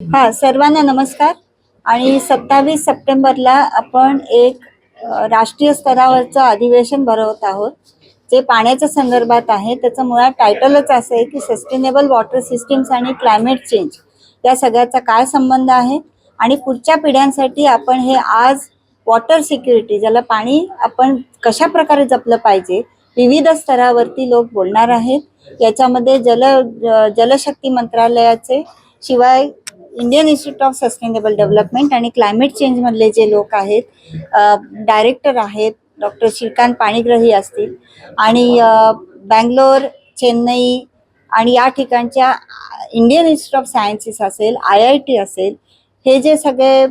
हा सर्वांना नमस्कार. आणि सत्तावीस सप्टेंबरला आपण एक राष्ट्रीय स्तरावरचं अधिवेशन भरवत आहोत. जे पाण्याच्या संदर्भात आहे. त्याचं मुळात टायटलच असं आहे की सस्टेनेबल वॉटर सिस्टीम्स आणि क्लायमेट चेंज या सगळ्याचा काय संबंध आहे? आणि पुढच्या पिढ्यांसाठी आपण हे आज वॉटर सिक्युरिटी ज्याला पाणी आपण कशा प्रकारे जपलं पाहिजे विविध स्तरावरती लोक बोलणार आहेत. याच्यामध्ये जल जलशक्ती मंत्रालयाचे शिवाय Indian Institute of Sustainable Development आणि क्लायमेट चेंजमधले जे लोक आहेत डायरेक्टर आहेत डॉक्टर श्रीकांत पाणीग्रही असतील आणि बँगलोर चेन्नई आणि या ठिकाणच्या इंडियन इन्स्टिट्यूट ऑफ सायन्सेस असेल आय आय टी असेल हे जे सगळे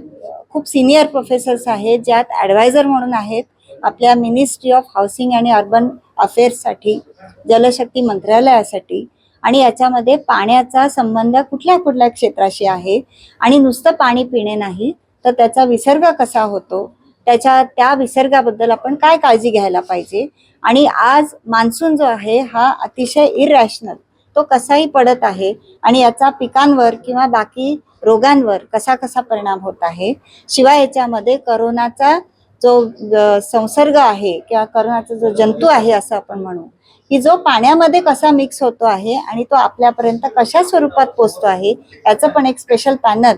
खूप सिनियर प्रोफेसर्स आहेत ज्यात ॲडवायझर म्हणून आहेत आपल्या मिनिस्ट्री ऑफ हाऊसिंग आणि अर्बन अफेअर्ससाठी जलशक्ती मंत्रालयासाठी आणि याच्यामध्ये पाण्याचा संबंध कुठल्या कुठल्या क्षेत्राशी आहे? आणि नुसतं पाणी पिणे नाही तर त्याचा विसर्ग कसा होतो? त्याच्या त्या विसर्गाबद्दल आपण काय काळजी घ्यायला पाहिजे? आणि आज मान्सून जो आहे हा अतिशय इरॅशनल तो कसाही पडत आहे आणि याचा पिकांवर किंवा बाकी रोगांवर कसा कसा परिणाम होत आहे? शिवाय याच्यामध्ये करोनाचा जो संसर्ग आहे किंवा करोनाचा जो जंतू आहे असं आपण म्हणू की जो पाण्यामध्ये कसा मिक्स होतो आहे आणि तो आपल्यापर्यंत कशा स्वरूपात पोचतो आहे याचं पण एक स्पेशल पॅनल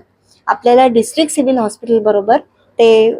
आपल्याला डिस्ट्रिक्ट सिव्हिल हॉस्पिटल बरोबर ते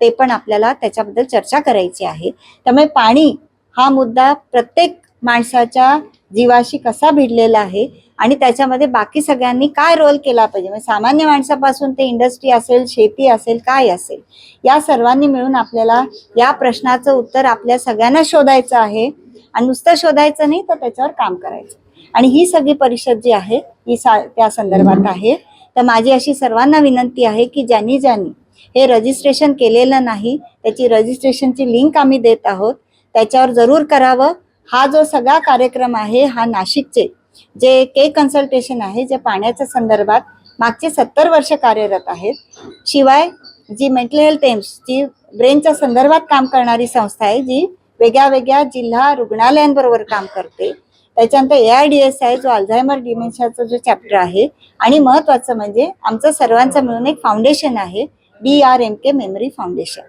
ते पण आपल्याला त्याच्याबद्दल चर्चा करायची आहे. त्यामुळे पाणी हा मुद्दा प्रत्येक माणसाच्या जीवाशी कसा भिडलेला आहे आणि त्याच्यामध्ये बाकी सगळ्यांनी काय रोल केला पाहिजे? म्हणजे सामान्य माणसापासून ते इंडस्ट्री असेल शेती असेल काय असेल या सर्वांनी मिळून आपल्याला या प्रश्नाचं उत्तर आपल्या सगळ्यांना शोधायचं आहे. आणि नुसतं शोधायचं नाही तर त्याच्यावर काम करायचं. आणि ही सगळी परिषद जी आहे ही सा त्या संदर्भात आहे. तर माझी अशी सर्वांना विनंती आहे की ज्यांनी ज्यांनी हे रजिस्ट्रेशन केलेलं नाही त्याची रजिस्ट्रेशनची लिंक आम्ही देत आहोत. त्याच्यावर जरूर करावं. हा जो सगळा कार्यक्रम आहे हा नाशिकचे जे के कन्सल्टेशन आहे जे पाण्याच्या संदर्भात मागचे सत्तर वर्ष कार्यरत आहेत. शिवाय जी मेंटल हेल्थ एम्स जी ब्रेनच्या संदर्भात काम करणारी संस्था आहे जी वेगळ्या वेगळ्या जिल्हा रुग्णालयांबरोबर काम करते. त्याच्यानंतर ए आय डी एस आहे जो अल्झायमर डिमेन्शियाचा जो चॅप्टर आहे आणि महत्वाचं म्हणजे आमचं सर्वांचं मिळून एक फाउंडेशन आहे B R M K memory foundation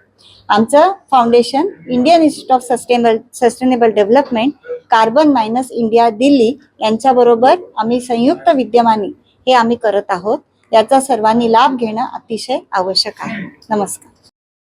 आमचं foundation Indian Institute of Sustainable Sustainable Development carbon minus India Delhi यांच्याबरोबर आम्ही संयुक्त विद्यमानी हे आम्ही करत आहोत. याचा सर्वांनी लाभ घेणं अतिशय आवश्यक आहे. नमस्कार.